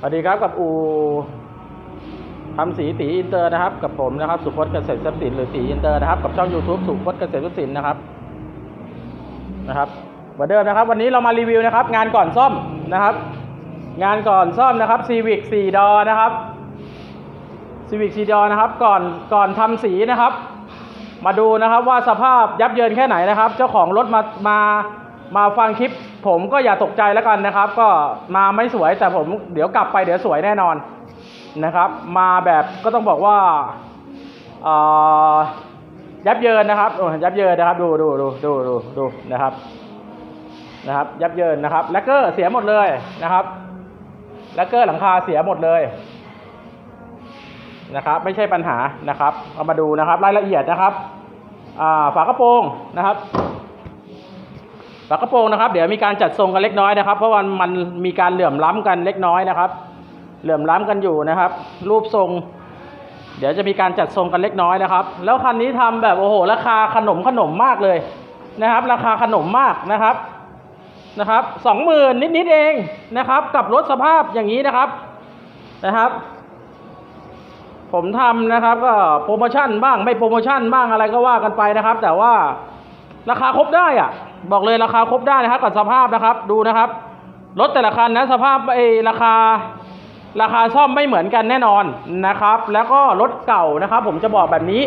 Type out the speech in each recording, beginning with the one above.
สวัสดีครับกับอูทำสีตีอินเตอร์นะครับ กับผมนะครับ สุพจน์เกษตรทรัพย์สินหรือตีอินเตอร์นะครับ กับช่อง YouTube สุพจน์เกษตรทรัพย์สินนะครับนะครับเหมือนเดิมนะครับ วันนี้เรามารีวิวนะครับ งานก่อนซ่อมนะครับ งานก่อนซ่อมนะครับ Civic 4ดอนะครับ Civic 4ดอนะครับ ก่อนก่อนทำสีนะครับ มาดูนะครับว่าสภาพยับเยินแค่ไหนนะครับ เจ้าของรถมามา มาฟังคลิปผมก็อย่าตกใจแล้วกันนะครับ ก็มาไม่สวยแต่ผมเดี๋ยวกลับไปเดี๋ยวสวยแน่นอนนะครับ มาแบบก็ต้องบอกว่าเออยับเยินนะครับโอ้ยับเยินนะครับดูดูดูดูดูดูนะครับนะครับ ยับเยินนะครับแลกเกอร์เสียหมดเลยนะครับแลกเกอร์หลังคาเสียหมดเลยนะครับไม่ใช่ปัญหานะครับเอามาดูนะครับ รายละเอียดนะครับอ่าฝากระโปรงนะครับ ฝากระโปรงนะครับ เดี๋ยวมีการจัดทรงกันเล็กน้อยนะครับ เพราะว่ามันมีการเหลื่อมล้ำกันเล็กน้อยนะครับ เหลื่อมล้ำกันอยู่นะครับ รูปทรง เดี๋ยวจะมีการจัดทรงกันเล็กน้อยนะครับ แล้วคันนี้ทำแบบโอ้โห ราคาขนมขนมมากเลยนะครับ ราคาขนมมากนะครับนะครับสองหมื่นนิดๆเองนะครับ กับรถสภาพอย่างนี้นะครับนะครับ ผมทำนะครับก็โปรโมชั่นบ้างไม่โปรโมชั่นบ้างอะไรก็ว่ากันไปนะครับ แต่ว่าราคาครบได้อะ บอกเลยราคาครบได้นะครับกับสภาพนะครับ ดูนะครับ รถแต่ละคันนะสภาพไอราคาราคาซ่อมไม่เหมือนกันแน่นอนนะครับ แล้วก็รถเก่านะครับ ผมจะบอกแบบนี้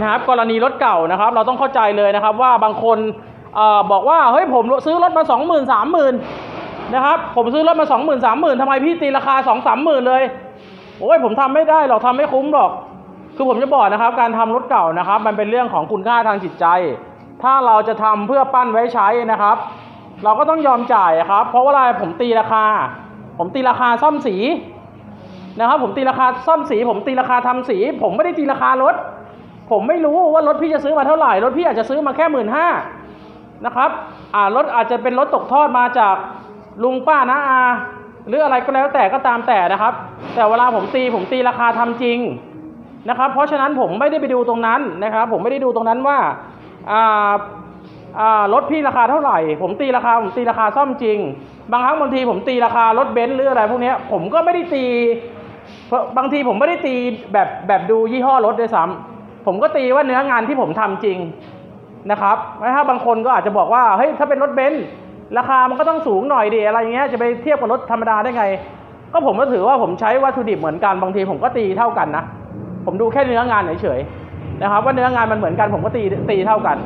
นะครับ กรณีรถเก่านะครับ เราต้องเข้าใจเลยนะครับ ว่าบางคนเอ่อบอกว่าเฮ้ยผมซื้อรถมาสองหมื่นสามหมื่นนะครับ ผมซื้อรถมาสองหมื่นสามหมื่นทำไมพี่ตีราคาสองสามหมื่นเลยโอ้ยผมทำไม่ได้หรอกทำไม่คุ้มหรอก คือผมจะบอกนะครับ การทำรถเก่านะครับ มันเป็นเรื่องของคุณค่าทางจิตใจ ถ้าเราจะทำเพื่อปั้นไว้ใช้นะครับ เราก็ต้องยอมจ่ายครับ เพราะว่าอะไรผมตีราคา ผมตีราคาซ่อมสีนะครับ ผมตีราคาซ่อมสี ผมตีราคาทำสี ผมไม่ได้ตีราคารถ ผมไม่รู้ว่ารถพี่จะซื้อมาเท่าไหร่รถพี่อาจจะซื้อมาแค่หมื่นห้านะครับอ่ารถอาจจะเป็นรถตกทอดมาจากลุงป้านะอา หรืออะไรก็แล้วแต่ก็ตามแต่นะครับ แต่เวลาผมตีผมตีราคาทำจริงนะครับ เพราะฉะนั้นผมไม่ได้ไปดูตรงนั้นนะครับ ผมไม่ได้ดูตรงนั้นว่า รถพี่ราคาเท่าไหร่ ผมตีราคาผมตีราคาซ่อมจริง บางครั้งบางทีผมตีราคารถเบนซ์หรืออะไรพวกนี้ผมก็ไม่ได้ตีเพราะบางทีผมไม่ได้ตีแบบแบบดูยี่ห้อรถด้วยซ้ำผมก็ตีว่าเนื้องานที่ผมทำจริงนะครับถ้าบางคนก็อาจจะบอกว่าเฮ้ยถ้าเป็นรถเบนซ์ราคามันก็ต้องสูงหน่อยดิอะไรเงี้ยจะไปเทียบกับรถธรรมดาได้ไง ก็ผมก็ถือว่าผมใช้วัตถุดิบเหมือนกันบางทีผมก็ตีเท่ากันนะ ผมดูแค่เนื้องานเฉยๆ นะครับว่าเนื้องานมันเหมือนกันผมก็ตีตีเท่ากัน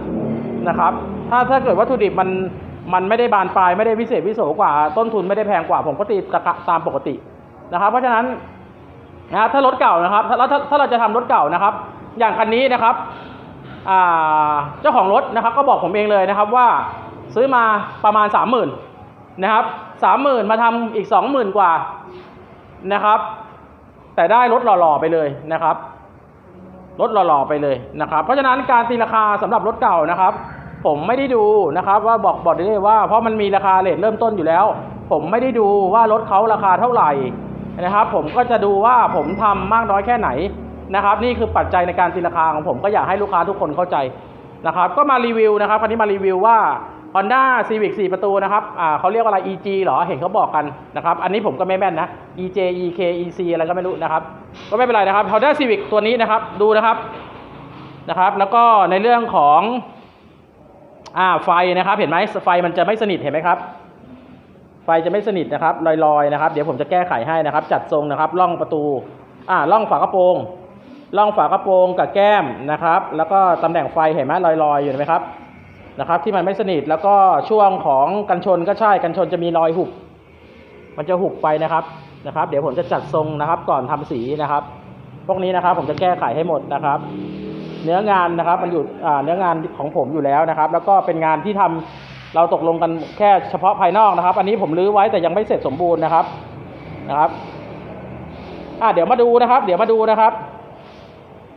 นะครับ ถ้าถ้าเกิดวัตถุดิบมันมันไม่ได้บานปลายไม่ได้พิเศษพิโสกว่า ต้นทุนไม่ได้แพงกว่า ผมก็ตีตามปกตินะครับ เพราะฉะนั้นนะครับถ้ารถเก่านะครับถ้าถ้าถ้าเราจะทำรถเก่านะครับ อย่างคันนี้นะครับอ่าเจ้าของรถนะครับ ก็บอกผมเองเลยนะครับว่าซื้อมาประมาณสามหมื่นนะครับสามหมื่นมาทำอีกสองหมื่นกว่านะครับ แต่ได้รถหล่อๆไปเลยนะครับ รถหล่อๆไปเลยนะครับ เพราะฉะนั้นการตีราคาสำหรับรถเก่านะครับ ผมไม่ได้ดูนะครับ ว่าบอกบอกได้เลยว่าเพราะมันมีราคาเลทเริ่มต้นอยู่แล้ว ผมไม่ได้ดูว่ารถเขาราคาเท่าไหร่นะครับ ผมก็จะดูว่าผมทำมากน้อยแค่ไหนนะครับ นี่คือปัจจัยในการตีราคาของผมก็อยากให้ลูกค้าทุกคนเข้าใจนะครับ ก็มารีวิวนะครับคันนี้มารีวิวว่า Honda Civic 4 ประตูนะครับอ่าเขาเรียกว่าอะไร EG เหรอ เห็นเขาบอกกันนะครับ อันนี้ผมก็ไม่แม่นนะ EJ EK EC อะไรก็ไม่รู้นะครับ ก็ไม่เป็นไรนะครับ Honda Civic ตัวนี้นะครับ ดูนะครับ นะครับ แล้วก็ในเรื่องของอ่าไฟนะครับ เห็นไหมไฟมันจะไม่สนิท เห็นไหมครับ ไฟจะไม่สนิทนะครับลอยๆนะครับ เดี๋ยวผมจะแก้ไขให้นะครับ จัดทรงนะครับ ล่องประตู อ่าล่องฝากระโปรงล่องฝากระโปรงกับแก้มนะครับ แล้วก็ตำแหน่งไฟเห็นไหมลอยๆ อยู่ไหมครับ นะครับ ที่มันไม่สนิทแล้วก็ช่วงของกันชนก็ใช่กันชนจะมีรอยหุบ มันจะหุบไปนะครับนะครับ เดี๋ยวผมจะจัดทรงนะครับ ก่อนทำสีนะครับ พวกนี้นะครับ ผมจะแก้ไขให้หมดนะครับ เนื้องานนะครับ มันอยู่เนื้องานของผมอยู่แล้วนะครับ แล้วก็เป็นงานที่ทำเราตกลงกันแค่เฉพาะภายนอกนะครับ อันนี้ผมรื้อไว้แต่ยังไม่เสร็จสมบูรณ์นะครับนะครับอ่าเดี๋ยวมาดูนะครับ เดี๋ยวมาดูนะครับ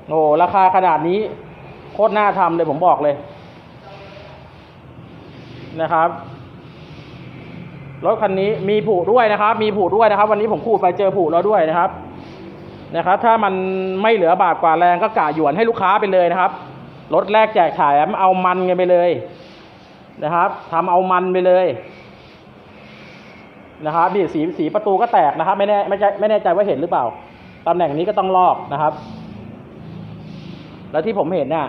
โอ้ราคาขนาดนี้โคตรน่าทำเลยผมบอกเลย นะครับรถคันนี้มีผูด้วยนะครับ มีผูด้วยนะครับ วันนี้ผมขูดไปเจอผูแล้วด้วยนะครับ นะครับ ถ้ามันไม่เหลือบาทกว่าแรงก็กะหยวนให้ลูกค้าไปเลยนะครับรถแรกแจกขายเอามันกันไปเลยนะครับทำเอามันไปเลยนะครับนี่สีสีประตูก็แตกนะครับ ไม่แน่ไม่ใช่ไม่แน่ใจว่าเห็นหรือเปล่าตำแหน่งนี้ก็ต้องลอกนะครับ แล้วที่ผมเห็นน่ะ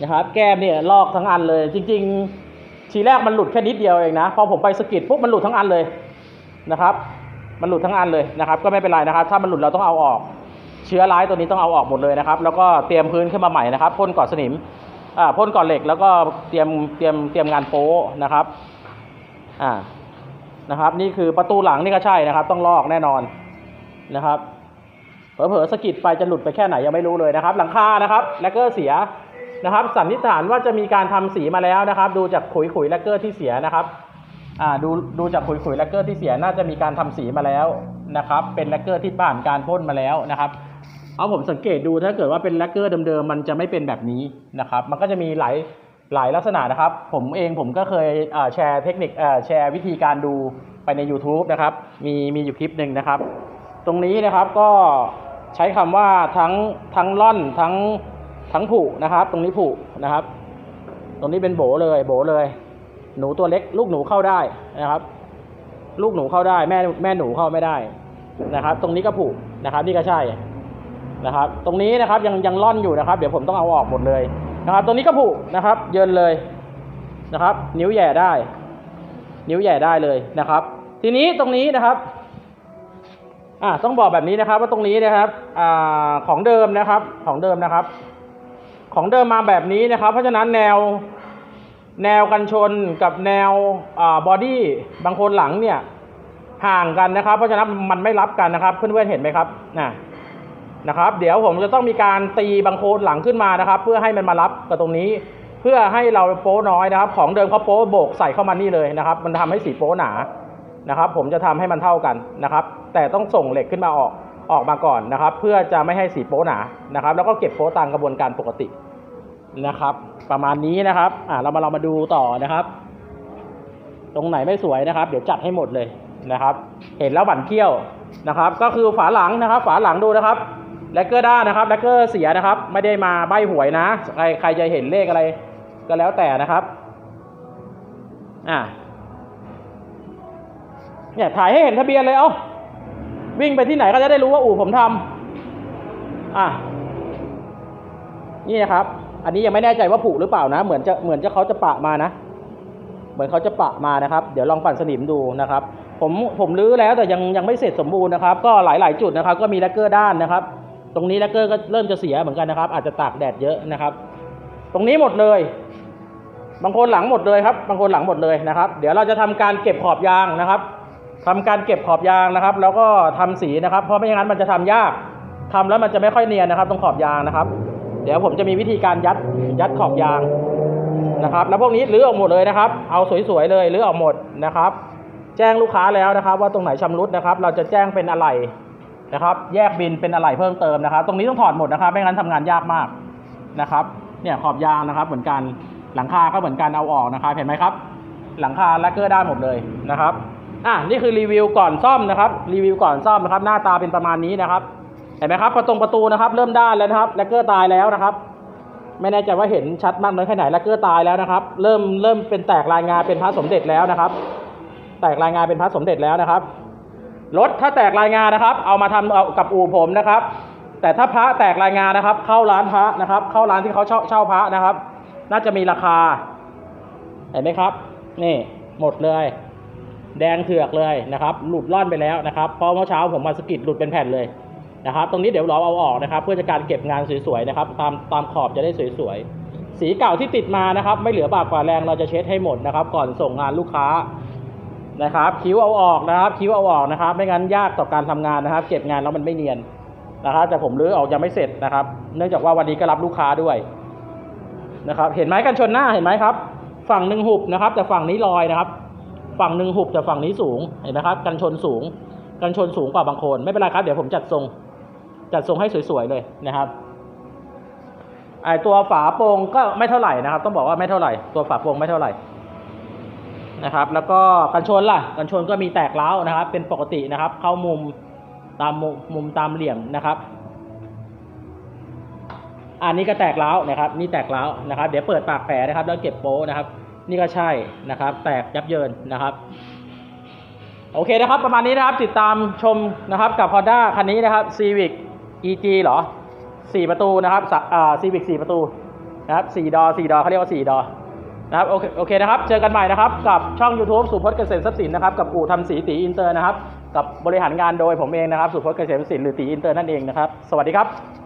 นะครับแก้มเนี่ยลอกทั้งอันเลย จริง ๆ ทีแรกมันหลุดแค่นิดเดียวเองนะพอผมไปสกิดปุ๊บมันหลุดทั้งอันเลยนะครับ มันหลุดทั้งอันเลยนะครับ ก็ไม่เป็นไรนะครับ ถ้ามันหลุดเราต้องเอาออก เชื้อร้ายตัวนี้ต้องเอาออกหมดเลยนะครับ แล้วก็เตรียมพื้นขึ้นมาใหม่นะครับพ่นก่อนสนิมอ่าพ่นก่อนเหล็กแล้วก็เตรียมเตรียมเตรียมงานโป๊นะครับอ่านะครับ นี่คือประตูหลังนี่ก็ใช่นะครับ ต้องลอกแน่นอนนะครับเผลอๆสกิดไปจะหลุดไปแค่ไหนยังไม่รู้เลยนะครับ หลังคานะครับแลกเกอร์เสีย นะครับ สันนิษฐานว่าจะมีการทำสีมาแล้วนะครับ ดูจากขุยขุยแลกเกอร์ที่เสียนะครับอ่าดูดูจากขุยขุยแลกเกอร์ที่เสียน่าจะมีการทำสีมาแล้วนะครับ เป็นแลกเกอร์ที่ผ่านการพ่นมาแล้วนะครับ เอาผมสังเกตดูถ้าเกิดว่าเป็นแลกเกอร์เดิมๆมันจะไม่เป็นแบบนี้นะครับ มันก็จะมีหลายหลายลักษณะนะครับ ผมเองผมก็เคยเแชร์เทคนิคแชร์วิธีการดูไปใน YouTube นะครับ มีมีอยู่คลิปหนึ่งนะครับ ตรงนี้นะครับก็ใช้คำว่าทั้งทั้งล่อนทั้ง ทั้งผุนะครับ ตรงนี้ผุนะครับ ตรงนี้เป็นโบเลยโบเลย หนูตัวเล็ก ลูกหนูเข้าได้นะครับ ลูกหนูเข้าได้แม่แม่หนูเข้าไม่ได้นะครับ ตรงนี้ก็ผุนะครับ นี่ก็ใช่นะครับ ตรงนี้นะครับยังยังล่อนอยู่นะครับ เดี๋ยวผมต้องเอาออกหมดเลยนะครับ ตรงนี้ก็ผุนะครับ เยินเลยนะครับ นิ้วแย่ได้ นิ้วแย่ได้เลยนะครับ ทีนี้ตรงนี้นะครับอ่าต้องบอกแบบนี้นะครับว่าตรงนี้นะครับอ่าของเดิมนะครับของเดิมนะครับ ของเดิมมาแบบนี้นะครับ เพราะฉะนั้นแนวแนวกันชนกับแนวบอดี้บางคนหลังเนี่ยห่างกันนะครับ เพราะฉะนั้นมันไม่รับกันนะครับ เพื่อนๆเห็นไหมครับนะนะครับ เดี๋ยวผมจะต้องมีการตีบางโคนหลังขึ้นมานะครับ เพื่อให้มันมารับกับตรงนี้ เพื่อให้เราโป๊น้อยนะครับ ของเดิมเขาโป๊โบกใส่เข้ามานี่เลยนะครับ มันทำให้สีโป๊หนานะครับ ผมจะทำให้มันเท่ากันนะครับ แต่ต้องส่งเหล็กขึ้นมาออก ออกมาก่อนนะครับ เพื่อจะไม่ให้สีโป๊หนานะครับ แล้วก็เก็บโป๊ตามกระบวนการปกตินะครับ ประมาณนี้นะครับอ่าเรามาเรามาดูต่อนะครับ ตรงไหนไม่สวยนะครับ เดี๋ยวจัดให้หมดเลยนะครับ เห็นแล้วบั่นเขี้ยวนะครับ ก็คือฝาหลังนะครับ ฝาหลังดูนะครับแลกเกอร์ด้านนะครับแลกเกอร์เสียนะครับ ไม่ได้มาใบหวยนะ ใครใครจะเห็นเลขอะไรก็แล้วแต่นะครับอ่าเนี่ยถ่ายให้เห็นทะเบียนเลยเอ้า วิ่งไปที่ไหนก็จะได้รู้ว่าอู่ผมทำอะนี่นะครับ อันนี้ยังไม่แน่ใจว่าผุหรือเปล่านะ เหมือนจะเหมือนจะเขาจะปะมานะ เหมือนเขาจะปะมานะครับ เดี๋ยวลองปั่นสนิมดูนะครับ ผมผมรื้อแล้วแต่ยังยังไม่เสร็จสมบูรณ์นะครับ ก็หลาย ๆ จุดนะครับ ก็มีแลกเกอร์ด้านนะครับ ตรงนี้แลกเกอร์ก็เริ่มจะเสียเหมือนกันนะครับ อาจจะตากแดดเยอะนะครับ ตรงนี้หมดเลย บางคนหลังหมดเลยครับ บางคนหลังหมดเลยนะครับ เดี๋ยวเราจะทำการเก็บขอบยางนะครับ ทำการเก็บขอบยางนะครับ แล้วก็ทำสีนะครับ เพราะไม่อย่างนั้นมันจะทำยากทำแล้วมันจะไม่ค่อยเนียนนะครับ ตรงขอบยางนะครับ เดี๋ยวผมจะมีวิธีการยัดยัดขอบยางนะครับ แล้วพวกนี้รื้อออกหมดเลยนะครับ เอาสวยๆเลยรื้อออกหมดนะครับ แจ้งลูกค้าแล้วนะครับ ว่าตรงไหนชำรุดนะครับ เราจะแจ้งเป็นอะไรนะครับ แยกบินเป็นอะไรเพิ่มเติมนะครับ ตรงนี้ต้องถอดหมดนะครับ ไม่งั้นทำงานยากมากนะครับ เนี่ยขอบยางนะครับ เหมือนกันหลังคาก็เหมือนกันเอาออกนะครับ เห็นไหมครับ หลังคาแลกเกอร์ได้หมดเลยนะครับ อะนี่คือรีวิวก่อนซ่อมนะครับ รีวิวก่อนซ่อมนะครับ หน้าตาเป็นประมาณนี้นะครับเห็นไหมครับประตูประตูนะครับ เริ่มด้านแล้วนะครับแลกเกอร์ตายแล้วนะครับ ไม่แน่ใจว่าเห็นชัดมากน้อยแค่ไหนแลกเกอร์ตายแล้วนะครับ เริ่มเริ่มเป็นแตกรายงานเป็นพระสมเด็จแล้วนะครับ แตกรายงานเป็นพระสมเด็จแล้วนะครับรถถ้าแตกรายงานนะครับ เอามาทำเอากับอู่ผมนะครับ แต่ถ้าพระแตกรายงานนะครับ เข้าร้านพระนะครับ เข้าร้านที่เขาเช่าเช่าพระนะครับ น่าจะมีราคาเห็นไหมครับ นี่หมดเลย แดงเถือกเลยนะครับหลุดล่อนไปแล้วนะครับเพราะเมื่อเช้าผมมาสกิดหลุดเป็นแผ่นเลยนะครับตรงนี้เดี๋ยวเราเอาออกนะครับ เพื่อจะการเก็บงานสวยๆนะครับตามตามขอบจะได้สวยๆ สีเก่าที่ติดมานะครับ ไม่เหลือบากกว่าแรงเราจะเช็ดให้หมดนะครับ ก่อนส่งงานลูกค้านะครับ คิ้วเอาออกนะครับ คิ้วเอาออกนะครับ ไม่งั้นยากต่อการทำงานนะครับ เก็บงานแล้วมันไม่เนียนนะครับ แต่ผมรื้อออกยังไม่เสร็จนะครับ เนื่องจากว่าวันนี้ก็รับลูกค้าด้วยนะครับ เห็นไหมกันชนหน้าเห็นไหมครับ ฝั่งหนึ่งหุบนะครับ แต่ฝั่งนี้ลอยนะครับ ฝั่งหนึ่งหุบแต่ฝั่งนี้สูงเห็นไหมครับ กันชนสูง กันชนสูงกว่าบางคน ไม่เป็นไรครับเดี๋ยวผมจัดทรง จัดทรงให้สวยๆเลยนะครับไอตัวฝาโปร่งก็ไม่เท่าไหร่นะครับ ต้องบอกว่าไม่เท่าไหร่ ตัวฝาโปร่งไม่เท่าไหร่นะครับ แล้วก็กันชนล่ะ กันชนก็มีแตกเล้านะครับ เป็นปกตินะครับ เข้ามุมตามมุมมุมตามเหลี่ยมนะครับอันนี้ก็แตกเล้านะครับ นี่แตกเล้านะครับ เดี๋ยวเปิดปากแผลนะครับ แล้วเก็บโป้นะครับ นี่ก็ใช่นะครับ แตกยับเยินนะครับโอเคนะครับ ประมาณนี้นะครับติดตามชมนะครับกับ Honda คันนี้นะครับ Civic EG เหรอ 4 ประตูนะครับอ่า Civic 4 ประตูนะครับ 4 ดอ 4 ดอเขาเรียกว่า 4 ดอนะครับโอเคโอเคนะครับ เจอกันใหม่นะครับ กับช่อง YouTube สุพจน์เกษมทรัพย์สินนะครับ กับอู่ทำสีตีอินเตอร์นะครับ กับบริหารงานโดยผมเองนะครับ สุพจน์เกษมทรัพย์สินหรือตีอินเตอร์นั่นเองนะครับ สวัสดีครับ